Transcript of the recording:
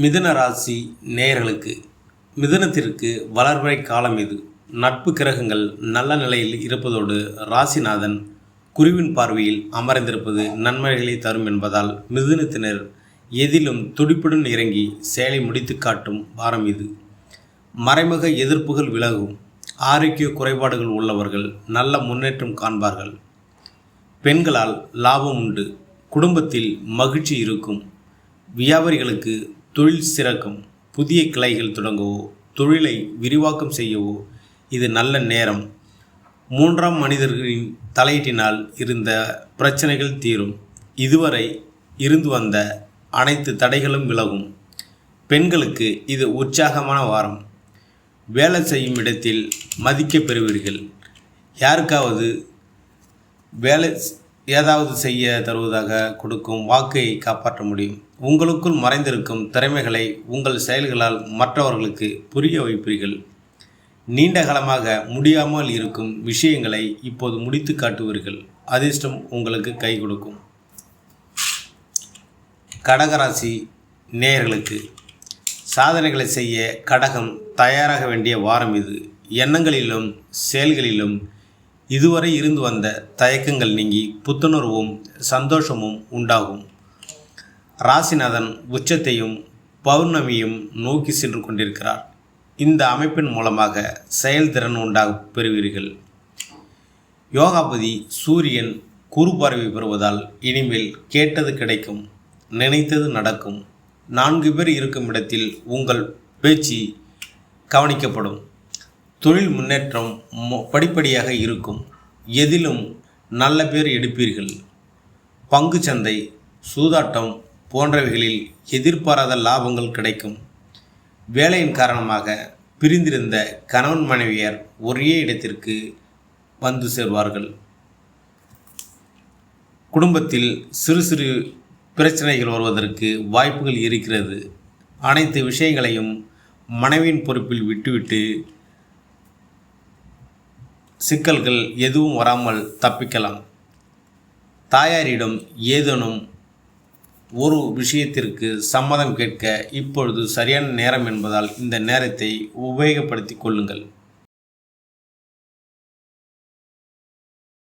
மிதுன ராசி நேயர்களுக்கு மிதுனத்திற்கு வளர்வரை காலம் இது. நட்பு கிரகங்கள் நல்ல நிலையில் இருப்பதோடு ராசிநாதன் குருவின் பார்வையில் அமர்ந்திருப்பது நன்மைகளை தரும் என்பதால் மிதுனத்தினர் எதிலும் துடிப்புடன் இறங்கி செயலை முடித்து காட்டும் வாரம் இது. மறைமுக எதிர்ப்புகள் விலகும். ஆரோக்கிய குறைபாடுகள் உள்ளவர்கள் நல்ல முன்னேற்றம் காண்பார்கள். பெண்களால் லாபம் உண்டு. குடும்பத்தில் மகிழ்ச்சி இருக்கும். வியாபாரிகளுக்கு தொழில் சிறக்கும் புதிய கிளைகள் தொடங்கவோ தொழிலை விரிவாக்கம் செய்யவோ இது நல்ல நேரம். மூன்றாம் மனிதர்களின் தலையீட்டினால் இருந்த பிரச்சனைகள் தீரும். இதுவரை இருந்து வந்த அனைத்து தடைகளும் விலகும். பெண்களுக்கு இது உற்சாகமான வாரம். வேலை செய்யும் இடத்தில் மதிக்கப் பெறுவீர்கள். யாருக்காவது வேலை ஏதாவது செய்ய தருவதாக கொடுக்கும் வாக்கை காப்பாற்ற முடியும். உங்களுக்குள் மறைந்திருக்கும் திறமைகளை உங்கள் செயல்களால் மற்றவர்களுக்கு புரிய வைப்பீர்கள். நீண்ட காலமாக முடியாமல் இருக்கும் விஷயங்களை இப்போது முடித்து காட்டுவீர்கள். அதிர்ஷ்டம் உங்களுக்கு கை கொடுக்கும். கடகராசி நேயர்களுக்கு சாதனைகளை செய்ய கடகம் தயாராக வேண்டிய வாரம் இது. எண்ணங்களிலும் செயல்களிலும் இதுவரை இருந்து வந்த தயக்கங்கள் நீங்கி புத்துணர்வும் சந்தோஷமும் உண்டாகும். ராசிநாதன் உச்சத்தையும் பௌர்ணமியும் நோக்கி சென்று கொண்டிருக்கிறார். இந்த அமைப்பின் மூலமாக செயல்திறன் உண்டாக பெறுவீர்கள். யோகாபதி சூரியன் குறு பார்வை பெறுவதால் இனிமேல் கேட்டது கிடைக்கும் நினைத்தது நடக்கும். நான்கு பேர் இருக்கும் இடத்தில் உங்கள் பேச்சு கவனிக்கப்படும். தொழில் முன்னேற்றம் மொ- படிப்படியாக இருக்கும். எதிலும் நல்ல பேர் எடுப்பீர்கள். பங்கு சந்தை சூதாட்டம் போன்றவைகளில் எதிர்பாராத லாபங்கள் கிடைக்கும். வேலையின் காரணமாக பிரிந்திருந்த கணவன் மனைவியர் ஒரே இடத்திற்கு வந்து சேர்வார்கள். குடும்பத்தில் சிறு சிறு பிரச்சனைகள் வருவதற்கு வாய்ப்புகள் இருக்கிறது. அனைத்து விஷயங்களையும் மனைவியின் பொறுப்பில் விட்டுவிட்டு சிக்கல்கள் எதுவும் வராமல் தப்பிக்கலாம். தாயாரிடம் ஏதேனும் ஒரு விஷயத்திற்கு சம்மதம் கேட்க இப்பொழுது சரியான நேரம் என்பதால் இந்த நேரத்தை உபயோகப்படுத்திக் கொள்ளுங்கள்.